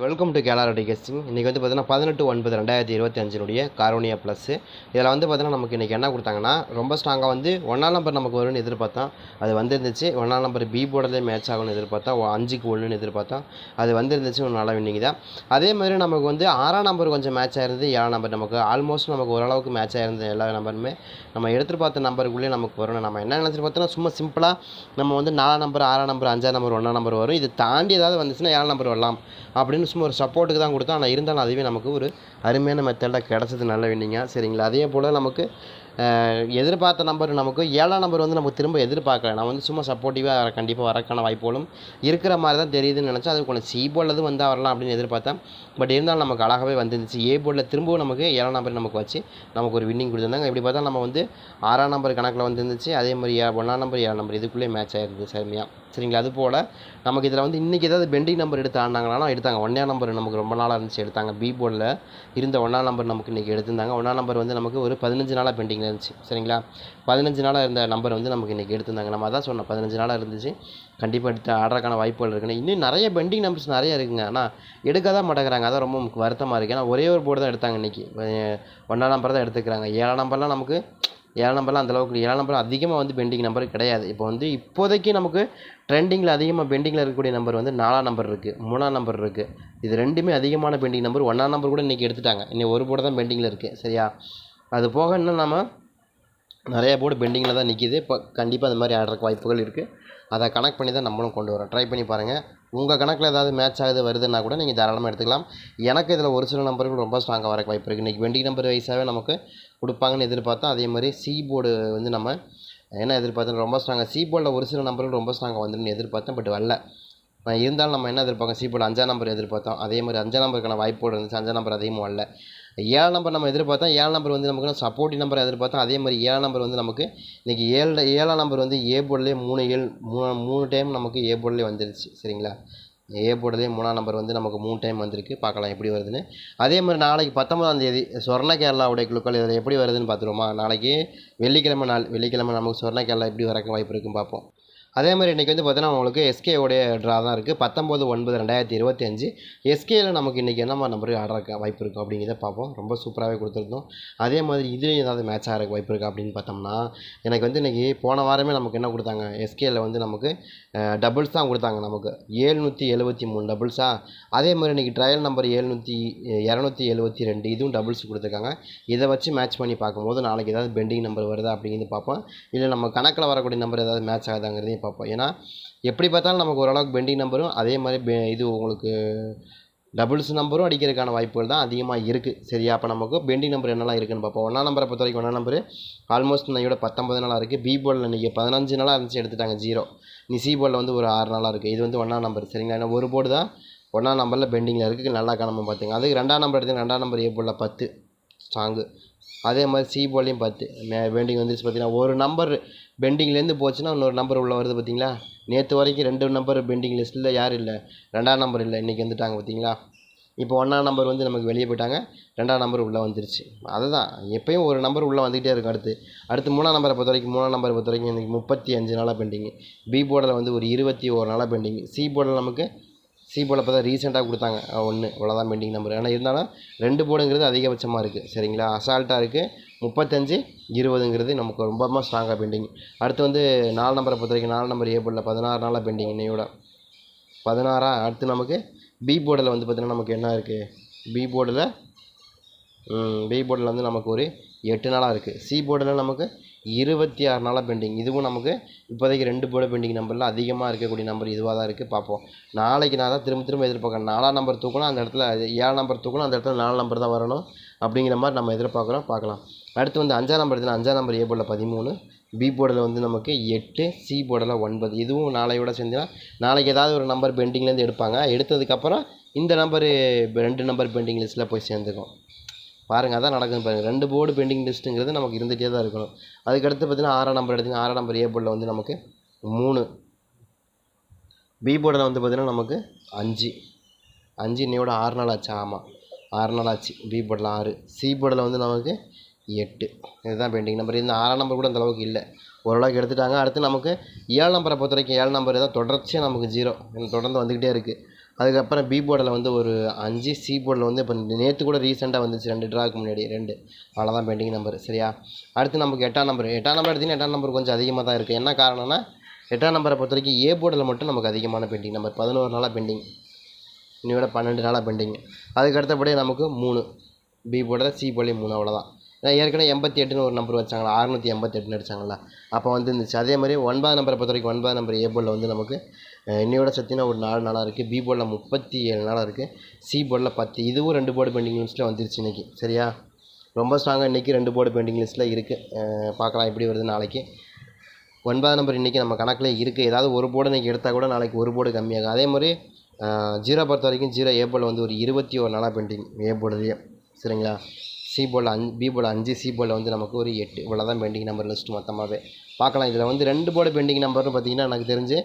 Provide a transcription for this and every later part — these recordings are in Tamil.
வெல்கம் டு கேலாரடி கெஸ்டிங் இன்றைக்கி வந்து பார்த்தீங்கன்னா பதினெட்டு ஒன்பது ரெண்டாயிரத்தி இருபத்தி அஞ்சினுடைய காரோனியா ப்ளஸ் இதில் வந்து பார்த்தீங்கன்னா நமக்கு இன்றைக்கி என்ன கொடுத்தாங்கன்னா ரொம்ப ஸ்ட்ராங்காக வந்து ஒன்றாம் நம்பர் நமக்கு வரும்னு எதிர்பார்த்தோம் அது வந்துருந்துச்சு. ஒன்றாம் நம்பர் பி போர்டிலே மேட்ச் ஆகும்னு எதிர்பார்த்தோம் அஞ்சுக்கு ஒன்றுன்னு எதிர்பார்த்தோம் அது வந்துருந்துச்சு. ஒரு நல்ல வின்னிங் தான். அதே மாதிரி நமக்கு வந்து ஆறாம் நம்பர் கொஞ்சம் மேட்ச் ஆயிருந்தது. ஏழாம் நம்பர் நமக்கு ஆல்மோஸ்ட் நமக்கு ஓரளவுக்கு மேட்ச் ஆயிருந்தது எல்லா நம்பருமே நம்ம எதிர்பார்த்த நம்பருக்குள்ளே நமக்கு வரும் நம்ம என்ன நினச்சிட்டு பார்த்தோன்னா சும்மா சிம்பிளாக நம்ம வந்து நாலாம் நம்பர் ஆறாம் நம்பர் அஞ்சாம் நம்பர் ஒன்றாம் நம்பர் வரும். இது தாண்டி ஏதாவது வந்துச்சுன்னா ஏழாம் நம்பர் வரலாம். அப்படின்னு சும்மா ஒரு சப்போர்ட்டுக்கு தான் கொடுத்தோம். ஆனால் இருந்தாலும் அதுவே நமக்கு ஒரு அருமையான மெத்தடில் கிடச்சது நல்ல வேண்டிங்க சரிங்களா? அதே போல் நமக்கு எதிர்பார்த்த நம்பர் நமக்கு ஏழாம் நம்பர் வந்து நமக்கு திரும்ப எதிர்பார்க்கல. நான் வந்து சும்மா சப்போர்ட்டிவாக கண்டிப்பாக வரக்கான வாய்ப்புகளும் இருக்கிற மாதிரி தான் தெரியுதுன்னு நினச்சா அது கொஞ்சம் சி போர்டில் வந்தால் வரலாம் அப்படின்னு எதிர்பார்த்தேன். பட் இருந்தாலும் நமக்கு அழகாகவே வந்துருந்துச்சு. ஏ போர்டில் திரும்பவும் நமக்கு ஏழாம் நம்பர் நமக்கு வச்சு நமக்கு ஒரு வின்னிங் கொடுத்துருந்தாங்க. இப்படி பார்த்தா நம்ம வந்து ஆறாம் நம்பர் கணக்கில் வந்துருந்துச்சு. அதே மாதிரி ஏ- ஒன்றாம் நம்பர் ஏழாம் நம்பர் இதுக்குள்ளே மேட்ச் ஆயிருந்தது. சரிமையாக சரிங்களா? அது போல் நமக்கு இதில் வந்து இன்றைக்கி ஏதாவது பெண்டிங் நம்பர் எடுத்து ஆடினாங்களானா எடுத்தாங்க. ஒன்றாம் நம்பர் நமக்கு ரொம்ப நாளாக இருந்துச்சு எடுத்தாங்க. பி போர்டில் இருந்த ஒன்றாம் நம்பர் நமக்கு இன்றைக்கி எடுத்திருந்தாங்க. ஒன்றாம் நம்பர் வந்து நமக்கு ஒரு பதினஞ்சு நாளாக பெண்டிங்கில் இருந்துச்சு. சரிங்களா? பதினஞ்சு நாளாக இருந்த நம்பர் வந்து நமக்கு இன்றைக்கி எடுத்திருந்தாங்க. நம்ம அதான் சொன்னோம். பதினஞ்சு நாளாக இருந்துச்சு. கண்டிப்பாக எடுத்து ஆடுறதுக்கான வாய்ப்புகள் இருக்குன்னு. இன்னும் நிறைய பெண்டிங் நம்பர்ஸ் நிறைய இருக்குங்க. ஆனால் எடுக்க தான் மாட்டேங்கிறாங்க. அதான் ரொம்ப நமக்கு வருத்தமாக இருக்குது ஏன்னா ஒரே ஒரு போர்டு தான் எடுத்தாங்க இன்றைக்கி ஒன்றாம் நம்பர் தான் எடுத்துக்கிறாங்க. ஏழாம் நம்பர்லாம் நமக்கு ஏழாம் நம்பர்லாம் அந்தளவுக்கு ஏழாம் நம்பர் அதிகமாக வந்து பெண்டிங் நம்பர் கிடையாது. இப்போ வந்து இப்போதைக்கு நமக்கு ட்ரெண்டிங்கில் அதிகமாக பெண்டிங்கில் இருக்கக்கூடிய நம்பர் வந்து நாலாம் நம்பர் இருக்குது மூணாம் நம்பர் இருக்குது இது ரெண்டுமே அதிகமான பெண்டிங் நம்பர் ஒன்றாம் நம்பர் கூட இன்றைக்கி எடுத்துட்டாங்க. இன்னும் ஒரு போட தான் பெண்டிங்கில் இருக்குது சரியா? அது போக இன்னும் நம்ம நிறையா போர்டு பெண்டிங்கில் தான் நிற்கிது இப்போ கண்டிப்பாக அந்த மாதிரி ஆடுறக்கு வாய்ப்புகள் இருக்குது அதை கனெக்ட் பண்ணி தான் நம்மளும் கொண்டு வரோம். ட்ரை பண்ணி பாருங்கள் உங்கள் கணக்கில் ஏதாவது மேட்ச் ஆகுது வருதுன்னா கூட நீங்கள் தாராளமாக எடுத்துக்கலாம். எனக்கு இதில் ஒரு சில நம்பர்கள் ரொம்ப ஸ்ட்ராங்காக வரக்கு வாய்ப்பு இருக்குது இன்றைக்கி பெண்டிங் நம்பர் வைஸாகவே நமக்கு கொடுப்பாங்கன்னு எதிர்பார்த்தோம். அதே மாதிரி சி போர்டு வந்து நம்ம என்ன எதிர்பார்த்தோம்? ரொம்ப ஸ்ட்ராங்காக சி போர்டில் ஒரு சில நம்பர்கள் ரொம்ப ஸ்ட்ராங்காக வந்துருன்னு எதிர்பார்த்தேன் பட் வரல. நான் இருந்தாலும் நம்ம என்ன எதிர்பார்க்கோம் சி போர்டு அஞ்சாம் நம்பர் எதிர்பார்த்தோம். அதே மாதிரி அஞ்சாம் நம்பருக்கான வாய்ப்புகள் இருந்துச்சு. அஞ்சாம் நம்பர் அதிகமாக வரல. ஏழு நம்பர் நம்ம எதிர்பார்த்தோம் ஏழு நம்பர் வந்து நமக்கு சப்போர்ட்டிவ் நம்பர் எதிர்பார்த்தோம் அதே மாதிரி ஏழு நம்பர் வந்து நமக்கு இன்றைக்கி ஏழு ஏழாம் நம்பர் வந்து ஏ மூணு ஏழு மூணு மூணு டைம் நமக்கு ஏ போர்ட்லேயே வந்துருச்சு சரிங்களா? ஏ போர்டுலேயே மூணாம் நம்பர் வந்து நமக்கு மூணு டைம் வந்திருக்கு. பார்க்கலாம் எப்படி வருதுன்னு. அதே மாதிரி நாளைக்கு பத்தொம்பதாம் தேதி சொர்ண கேரளாவுடைய குழுக்கள் இதில் எப்படி வருதுன்னு பார்த்துருவோமா? நாளைக்கு வெள்ளிக்கிழமை நாள் வெள்ளிக்கிழமை நமக்கு சொர்ண கேரளா எப்படி வரக்க வாய்ப்பு இருக்குன்னு பார்ப்போம். அதே மாதிரி இன்றைக்கி வந்து பார்த்தீங்கன்னா உங்களுக்கு எஸ்கேவோடைய உடைய ட்ரா தான் இருக்குது பத்தொம்போது ஒன்பது ரெண்டாயிரத்தி இருபத்தி அஞ்சு எஸ்கேயில் நமக்கு இன்றைக்கி என்ன மாதிரி நம்பருக்கு ஆடுறக்க வாய்ப்பு இருக்கும் அப்படிங்கிறத பார்ப்போம். ரொம்ப சூப்பராகவே கொடுத்துருந்தோம். அதே மாதிரி இதுலேயும் ஏதாவது மேட்ச் ஆகிறக்கு வாய்ப்பு இருக்கா அப்படின்னு பார்த்தோம்னா எனக்கு வந்து இன்றைக்கி போன வாரமே நமக்கு என்ன கொடுத்தாங்க? எஸ்கேயில் வந்து நமக்கு டபுள்ஸ் தான் கொடுத்தாங்க நமக்கு. ஏழ்நூற்றி எழுபத்தி மூணு டபுள்ஸா அதே மாதிரி இன்றைக்கி ட்ரையல் நம்பர் ஏழ்நூற்றி இரநூத்தி எழுபத்தி ரெண்டு இதுவும் டபுள்ஸ் கொடுத்துருக்காங்க. இதை வச்சு மேட்ச் பண்ணி பார்க்கும்போது நாளைக்கு ஏதாவது பெண்டிங் நம்பர் வருதா அப்படிங்கிறது பார்ப்போம். இல்லை நம்ம கணக்கில் வரக்கூடிய நம்பர் ஏதாவது மேட்ச் ஆகுதாங்கிறதையும் பார்ப்போம். ஏன்னா எப்படி பார்த்தாலும் நமக்கு ஓரளவுக்கு பெண்டிங் நம்பரும் அதே மாதிரி பெ- இது உங்களுக்கு டபுள்ஸ் நம்பரும் அடிக்கிறதுக்கான வாய்ப்புகள் தான் அதிகமாக இருக்குது சரியா? அப்போ நமக்கு பெண்டிங் நம்பர் என்னெல்லாம் இருக்குதுன்னு பார்ப்போம். ஒன்றாம் நம்பரை பொறுத்த வரைக்கும் ஒன்றாம் நம்பர் ஆல்மோஸ்ட் இன்னையோட பத்தொம்பது நாளாக இருக்குது பி போர்டில் இன்றைக்கி பதினஞ்சு நாளாக இருந்துச்சு எடுத்துட்டாங்க ஜீரோ நீ சி போர்டில் வந்து ஒரு ஆறு நாளாக இருக்குது இது வந்து ஒன்றாம் நம்பர் சரிங்களா? ஏன்னா ஒரு போர்டு தான் ஒன்றாம் நம்பரில் பெண்டிங்கில் இருக்குது நல்லா காணாமல் பார்த்துங்க. அதுக்கு ரெண்டாம் நம்பர் எடுத்து ரெண்டாம் நம்பர் ஏ போர்டில் பத்து. ஸ்ட்ராங்கு அதே மாதிரி சி போர்ட்லேயும் பத்து. மே பெண்டிங் வந்துருச்சு பார்த்தீங்கன்னா ஒரு நம்பர் பெண்டிங்லேருந்து போச்சுன்னா இன்னொரு நம்பர் உள்ளே வருது பார்த்தீங்களா நேற்று வரைக்கும் ரெண்டு நம்பர் பெண்டிங் லிஸ்ட்டில் யார் இல்லை. ரெண்டாம் நம்பர் இல்லை. இன்றைக்கி வந்துட்டாங்க பார்த்தீங்களா இப்போ ஒன்றாம் நம்பர் வந்து நமக்கு வெளியே போயிட்டாங்க. ரெண்டாம் நம்பர் உள்ளே வந்துருச்சு. அதுதான். எப்பயும் ஒரு நம்பர் உள்ளே வந்துக்கிட்டே இருக்கும் அடுத்து. அடுத்து மூணாம் நம்பரை பொறுத்த வரைக்கும் மூணாம் நம்பரை பொறுத்த வரைக்கும் இன்றைக்கி முப்பத்தி அஞ்சு நாளாக பெண்டிங் பி போர்டில் வந்து ஒரு இருபத்தி ஒரு நாளாக பெண்டிங் சி போர்டில் நமக்கு சி போர்டில் பார்த்தா ரீசெண்டாக கொடுத்தாங்க. ஒன்று இவ்வளோதான் பெண்டிங் நம்பர் ஆனால் இருந்தாலும் ரெண்டு போர்டுங்கிறது அதிகபட்சமாக இருக்குது சரிங்களா? அசால்ட்டாக இருக்குது முப்பத்தஞ்சு இருபதுங்கிறது நமக்கு ரொம்ப ரொம்ப ஸ்ட்ராங்காக பெண்டிங் அடுத்து வந்து நாலு நம்பரை பொறுத்த வரைக்கும் நாலு நம்பர் ஏ போர்டில் பதினாறு நாளாக பெண்டிங் இன்னையோட. பதினாறா அடுத்து நமக்கு பி போர்டில் வந்து பார்த்திங்கன்னா நமக்கு என்ன இருக்குது பி போர்டில் பி போர்டில் வந்து நமக்கு ஒரு எட்டு நாளாக இருக்குது சி போர்டில் நமக்கு இருபத்தி ஆறு நாளாக பெண்டிங் இதுவும் நமக்கு இப்போதைக்கு ரெண்டு போர்டு பெண்டிங் நம்பரில் அதிகமாக இருக்கக்கூடிய நம்பர் இதுவாக தான் இருக்குது பார்ப்போம். நாளைக்கு நான் தான் திரும்ப திரும்ப எதிர்பார்க்குறேன். நாலாம் நம்பர் தூக்கணும் அந்த இடத்துல ஏழாம் நம்பர் தூக்கணும் அந்த இடத்துல நாலு நம்பர் தான் வரணும் அப்படிங்கிற மாதிரி நம்ம எதிர்பார்க்குறோம். பார்க்கலாம். அடுத்து வந்து அஞ்சாம் நம்பர் இதில் அஞ்சாம் நம்பர் ஏ போர்டில் பதிமூணு பி போர்டில் வந்து நமக்கு எட்டு சி போர்டில் ஒன்பது. இதுவும் நாளையோட சேர்ந்துன்னா நாளைக்கு ஏதாவது ஒரு நம்பர் பெண்டிங்லேருந்து எடுப்பாங்க. எடுத்ததுக்கப்புறம் இந்த நம்பரு ரெண்டு நம்பர் பெண்டிங் லிஸ்ட்டில் போய் சேர்ந்துக்கும். பாருங்கள் அதான் நடக்குது பாருங்கள் ரெண்டு போர்டு பெண்டிங் லிஸ்ட்டுங்கிறது நமக்கு இருந்துகிட்டே தான் இருக்கணும். அதுக்கடுத்து பார்த்தீங்கன்னா ஆறாம் நம்பர் எடுத்திங்கன்னா ஆறாம் நம்பர் ஏ போர்டில் வந்து நமக்கு மூணு. பி போர்டில் வந்து பார்த்தீங்கன்னா நமக்கு அஞ்சு. அஞ்சு இன்னையோட ஆறு நாள் ஆச்சு. ஆமாம் ஆறு நாள் ஆச்சு. பி போர்டில் ஆறு. சி போர்டில் வந்து நமக்கு எட்டு. இதுதான் பெண்டிங் நம்பர் இந்த ஆறாம் நம்பர் கூட அந்தளவுக்கு இல்லை. ஓரளவுக்கு எடுத்துட்டாங்க. அடுத்து நமக்கு ஏழு நம்பரை பொறுத்த வரைக்கும் ஏழு நம்பர் தான் தொடர்ச்சியாக நமக்கு ஜீரோ தொடர்ந்து வந்துக்கிட்டே இருக்குது அதுக்கப்புறம் பி போர்டில் வந்து ஒரு அஞ்சு சி போர்டில் வந்து இப்போ நேற்று கூட ரீசெண்டாக வந்துச்சு. ரெண்டு ட்ராக்கு முன்னாடி. ரெண்டு. அவ்வளோதான் பெண்டிங் நம்பர் சரியா? அடுத்து நமக்கு எட்டாம் நம்பர் எட்டாம் நம்பர் எடுத்திங்கன்னா எட்டாம் நம்பர் கொஞ்சம் அதிகமாக தான் இருக்குது என்ன காரணம்னா எட்டாம் நம்பரை பொறுத்த வரைக்கும் ஏ போர்டில் மட்டும் நமக்கு அதிகமான பெண்டிங் நம்பர் பதினோரு நாளாக பெண்டிங் இன்னையோட பன்னெண்டு நாளாக பெண்டிங் அதுக்கு அடுத்தபடியே நமக்கு மூணு. பி போர்டில் சி போர்டில் மூணு. அவ்வளோதான் ஏற்கனவே எண்பத்தி எட்டுன்னு ஒரு நம்பர் வச்சாங்களா? அறுநூற்றி எண்பத்தெட்டுன்னு அடிச்சாங்களா? அப்போ வந்து இருந்துச்சு அதே மாதிரி ஒன்பதாம் நம்பரை பொறுத்த வரைக்கும் ஒன்பதாம் நம்பர் ஏ வந்து நமக்கு இன்னையோட சத்தினா ஒரு நாலு நாளாக இருக்குது பி போர்டில் முப்பத்தி ஏழு நாளாக இருக்குது சி போர்டில் பத்து. இதுவும் ரெண்டு போர்டு பெண்டிங் லிஸ்ட்டில் வந்துருச்சு இன்றைக்கி சரியா? ரொம்ப ஸ்ட்ராங்காக இன்றைக்கி ரெண்டு போர்டு பெண்டிங் லிஸ்ட்டில் இருக்குது பார்க்கலாம் எப்படி வருது நாளைக்கு. ஒன்பதாம் நம்பர் இன்றைக்கி நம்ம கணக்கில் இருக்குது ஏதாவது ஒரு போர்டு இன்றைக்கி எடுத்தால் கூட நாளைக்கு ஒரு போர்டு கம்மியாகும். அதே மாதிரி ஜீரோ பொறுத்த வரைக்கும் ஜீரோ ஏ போர்டில் வந்து ஒரு இருபத்தி ஒரு நாளாக பெண்டிங் ஏ போர்டுலேயே சரிங்களா? சி போல் அஞ்சு பி போல் அஞ்சு சி போல் வந்து நமக்கு ஒரு எட்டு. இவ்வளோ தான் பெண்டிங் நம்பர் லிஸ்ட்டு மொத்தமாகவே பார்க்கலாம். இதில் வந்து ரெண்டு போர்டு பெண்டிங் நம்பர்னு பார்த்தீங்கன்னா எனக்கு தெரிஞ்சு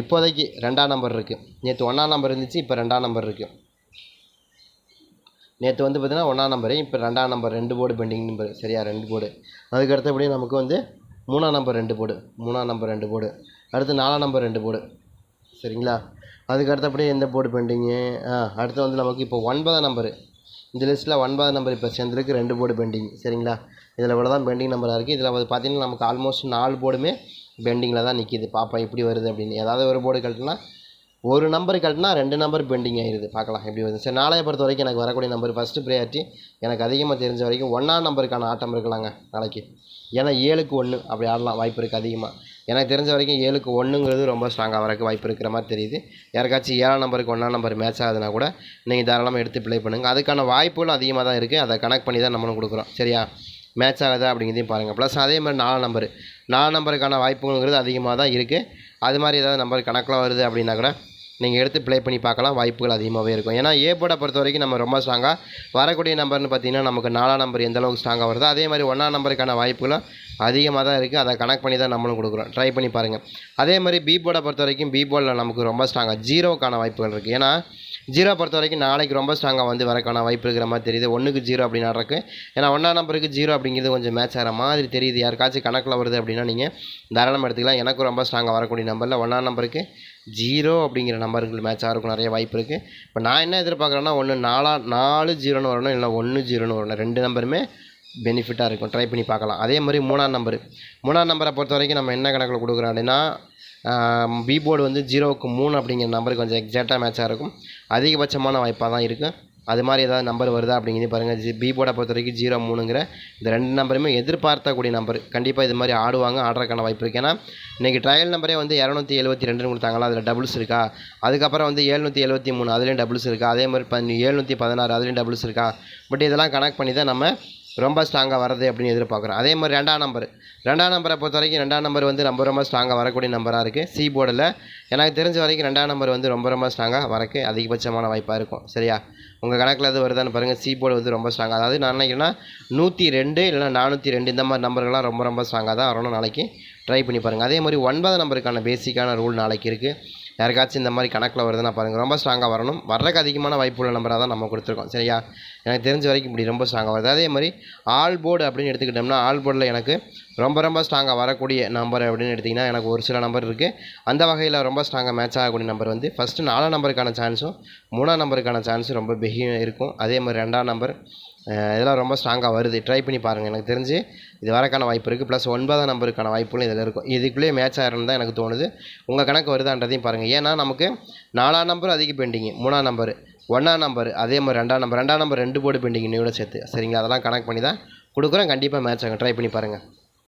இப்போதைக்கு ரெண்டாம் நம்பர் இருக்குது நேற்று ஒன்றாம் நம்பர் இருந்துச்சு இப்போ ரெண்டாம் நம்பர் இருக்குது நேற்று வந்து பார்த்திங்கன்னா ஒன்றாம் நம்பரு இப்போ ரெண்டாம் நம்பர் ரெண்டு போர்டு பெண்டிங் நம்பர் சரியா ரெண்டு போர்டு அதுக்கு அடுத்தபடி நமக்கு வந்து மூணாம் நம்பர் ரெண்டு போர்டு மூணாம் நம்பர் ரெண்டு போர்டு அடுத்து நாலாம் நம்பர் ரெண்டு போர்டு சரிங்களா? அதுக்கு அடுத்தபடி எந்த போர்டு பெண்டிங்கு ஆ அடுத்து வந்து நமக்கு இப்போ ஒன்பதாம் நம்பரு இந்த லிஸ்ட்டில் ஒன்பதாம் நம்பர் இப்போ சேர்ந்துருக்கு ரெண்டு போர்டு பெண்டிங் சரிங்களா? இதில் இவ்வளோ தான் பெண்டிங் நம்பராக இருக்குது இதில் வந்து பார்த்தீங்கன்னா நமக்கு ஆல்மோஸ்ட் நாலு போர்டுமே பெண்டிங்கில் தான் நிற்கிது பாப்பா எப்படி வருது அப்படின்னு. ஏதாவது ஒரு போர்டு கட்டினா ஒரு நம்பர் கட்டினா ரெண்டு நம்பர் பெண்டிங் ஆயிடுது பார்க்கலாம் எப்படி வருது. சரி நாளைய பொறுத்த வரைக்கும் எனக்கு வரக்கூடிய நம்பர் ஃபஸ்ட்டு ப்ரையாரிட்டி எனக்கு அதிகமாக தெரிஞ்ச வரைக்கும் ஒன்றாம் நம்பருக்கான ஆட்டம் இருக்கலாங்க நாளைக்கு. ஏன்னா ஏழுக்கு ஒன்று அப்படி ஆடலாம். வாய்ப்பு இருக்குது அதிகமாக எனக்கு தெரிஞ்ச வரைக்கும் ஏழுக்கு ஒன்றுங்கிறது ரொம்ப ஸ்ட்ராங்காக வரக்கு வாய்ப்பு இருக்கிற மாதிரி தெரியுது. யாருக்காச்சும் ஏழாம் நம்பருக்கு ஒன்றாம் நம்பர் மேட்ச் ஆகுதுன்னா கூட நீங்கள் தாராளமாக எடுத்து ப்ளே பண்ணுங்கள் அதுக்கான வாய்ப்புகளும் அதிகமாக தான் இருக்குது அதை கனெக்ட் பண்ணி தான் நம்மளும் கொடுக்குறோம். சரியா? மேட்ச் ஆகுதா அப்படிங்கிறதையும் பாருங்கள் ப்ளஸ் அதே மாதிரி நாலு நம்பர். நாலு நம்பருக்கான வாய்ப்புங்கிறது அதிகமாக தான் இருக்குது அது மாதிரி ஏதாவது நம்பர் கணக்கில் வருது அப்படின்னா கூட நீங்கள் எடுத்து ப்ளே பண்ணி பார்க்கலாம் வாய்ப்புகள் அதிகமாகவே இருக்கும். ஏன்னா ஏ போர்டை பொறுத்த வரைக்கும் நம்ம ரொம்ப ஸ்ட்ராங்காக வரக்கூடிய நம்பர்னு பார்த்தீங்கன்னா நமக்கு நாலாம் நம்பர் எந்த அளவுக்கு ஸ்ட்ராங்காக வருதோ அதே மாதிரி ஒன்றாம் நம்பருக்கான வாய்ப்புகளும் அதிகமாக தான் இருக்குது அதை கனெக்ட் பண்ணி தான் நம்மளும் கொடுக்குறோம். ட்ரை பண்ணி பாருங்கள் அதே மாதிரி பி போர்டை பொறுத்த வரைக்கும் பி போர்டில் நமக்கு ரொம்ப ஸ்ட்ராங்காக ஜீரோக்கான வாய்ப்புகள் இருக்குது ஏன்னா ஜீரோ பொறுத்த வரைக்கும் நாளைக்கு ரொம்ப ஸ்ட்ராங்காக வந்து வரக்கான வாய்ப்பு இருக்கிற மாதிரி தெரியுது. ஒன்றுக்கு ஜீரோ அப்படின்னு நடக்கு. ஏன்னா ஒன்றாம் நம்பருக்கு ஜீரோ அப்படிங்கிறது கொஞ்சம் மேட்ச் ஆகிற மாதிரி தெரியுது. யாருக்காச்சும் கணக்கில் வருது அப்படின்னா நீங்கள் தாராளமாக எடுத்துக்கலாம். எனக்கும் ரொம்ப ஸ்ட்ராங்காக வரக்கூடிய நம்பரில் ஒன்றாம் நம்பருக்கு ஜீரோ அப்படிங்கிற நம்பருக்கு மேட்ச் ஆகிறதுக்கு நிறைய வாய்ப்பு இருக்குது இப்போ நான் என்ன எதிர்பார்க்குறேன்னா ஒன்று நாலா நாலு ஜீரோன்னு வரணும் இல்லை ஒன்று ஜீரோன்னு வரணும். ரெண்டு நம்பருமே பெனிஃபிட்டாக இருக்கும். ட்ரை பண்ணி பார்க்கலாம். அதே மாதிரி மூணாம் நம்பர் மூணாம் நம்பரை பொறுத்த வரைக்கும் நம்ம என்ன கணக்கில் கொடுக்குறோம் அப்படின்னா பி போர்டு வந்து ஜீரோவுக்கு மூணு அப்படிங்கிற நம்பருக்கு கொஞ்சம் எக்ஸாக்டாக மேட்சாக இருக்கும். அதிகபட்சமான வாய்ப்பாக தான் இருக்குது அது மாதிரி ஏதாவது நம்பர் வருதா அப்படிங்கிறது பாருங்கள் ஜி பி போர்டை பொறுத்த வரைக்கும் ஜீரோ மூணுங்கிற இந்த ரெண்டு நம்பருமே எதிர்பார்த்தக்கூடிய நம்பர். கண்டிப்பாக இது மாதிரி ஆடுவாங்க ஆடுறதுக்கான வாய்ப்பு இருக்குது ஏன்னா இன்றைக்கி ட்ரையல் நம்பரே வந்து இரநூத்தி எழுபத்தி ரெண்டுன்னு கொடுத்தாங்களா அதில் டபுள்ஸ் இருக்கா? அதுக்கப்புறம் வந்து எழுநூற்றி எழுபத்தி மூணு அதுலேயும் டபுள்ஸ் இருக்கா? அதே மாதிரி ப எழுநூற்றி பதினாறு அதுலேயும் டபுள்ஸ் இருக்கா? பட் இதெல்லாம் கனெக்ட் பண்ணி தான் நம்ம ரொம்ப ஸ்ட்ராங்காக வரது அப்படின்னு எதிர்பார்க்குறோம். அதே மாதிரி ரெண்டாம் நம்பர் ரெண்டாம் நம்பரை பொறுத்த வரைக்கும் ரெண்டாம் நம்பர் வந்து ரொம்ப ரொம்ப ஸ்ட்ராங்காக வரக்கூடிய நம்பராக இருக்குது சி போர்டில் எனக்கு தெரிஞ்ச வரைக்கும் ரெண்டாம் நம்பர் வந்து ரொம்ப ரொம்ப ஸ்ட்ராங்காக வரக்கு அதிகபட்சமான வாய்ப்பாக இருக்கும். சரியா? உங்கள் கணக்கில் எது வருதான்னு பாருங்கள் சி போர்டு வந்து ரொம்ப ஸ்ட்ராங்காக அதாவது நான் நினைக்கிறேன்னா நூற்றி ரெண்டு இல்லைனா நானூற்றி ரெண்டு இந்த மாதிரி நம்பர்கள்லாம் ரொம்ப ரொம்ப ஸ்ட்ராங்காக தான் வரணும் நாளைக்கு ட்ரை பண்ணி பாருங்கள் அதே மாதிரி ஒன்பது நம்பருக்கான பேசிக்கான ரூல் நாளைக்கு இருக்குது யாருக்காச்சும் இந்த மாதிரி கணக்கில் வருதுன்னா பாருங்கள் ரொம்ப ஸ்ட்ராங்காக வரணும். வர்றதுக்கு அதிகமான வாய்ப்புள்ள நம்பராக தான் நம்ம கொடுத்துருக்கோம். சரியா? எனக்கு தெரிஞ்ச வரைக்கும் இப்படி ரொம்ப ஸ்ட்ராங்காக வருது. அதே மாதிரி ஆல் போர்டு அப்படின்னு எடுத்துக்கிட்டோம்னா ஆல் போர்டில் எனக்கு ரொம்ப ரொம்ப ஸ்ட்ராங்காக வரக்கூடிய நம்பர் அப்படின்னு எடுத்திங்கன்னா எனக்கு ஒரு சில நம்பர் இருக்குது அந்த வகையில் ரொம்ப ஸ்ட்ராங்காக மேட்ச் ஆகக்கூடிய நம்பர் வந்து ஃபஸ்ட்டு நாலாம் நம்பருக்கான சான்ஸும் மூணாம் நம்பருக்கான சான்ஸும் ரொம்ப பெரிய இருக்கும். அதே மாதிரி ரெண்டாம் நம்பர் இதெல்லாம் ரொம்ப ஸ்ட்ராங்காக வருது. ட்ரை பண்ணி பாருங்கள் எனக்கு தெரிஞ்சு இது வரக்கான வாய்ப்பு இருக்குது ப்ளஸ் ஒன்பதாம் நம்பருக்கான வாய்ப்புகளும் இதில் இருக்கும். இதுக்குள்ளேயே மேட்ச் ஆகிறன்னு தான் எனக்கு தோணுது. உங்கள் கணக்கு வருதான்றதையும் பாருங்கள் ஏன்னா நமக்கு நாலாம் நம்பர் அதிக பெண்டிங்கு மூணாம் நம்பர் ஒன்றாம் நம்பர் அதே மாதிரி ரெண்டாம் நம்பர் ரெண்டாம் நம்பர் ரெண்டு போர்டு பெண்டிங் நியூட சேர்த்து. சரிங்களா? அதெல்லாம் கனெக்ட் பண்ணி தான் கொடுக்குறேன் கண்டிப்பாக மேட்ச் ஆகும் ட்ரை பண்ணி பாருங்கள்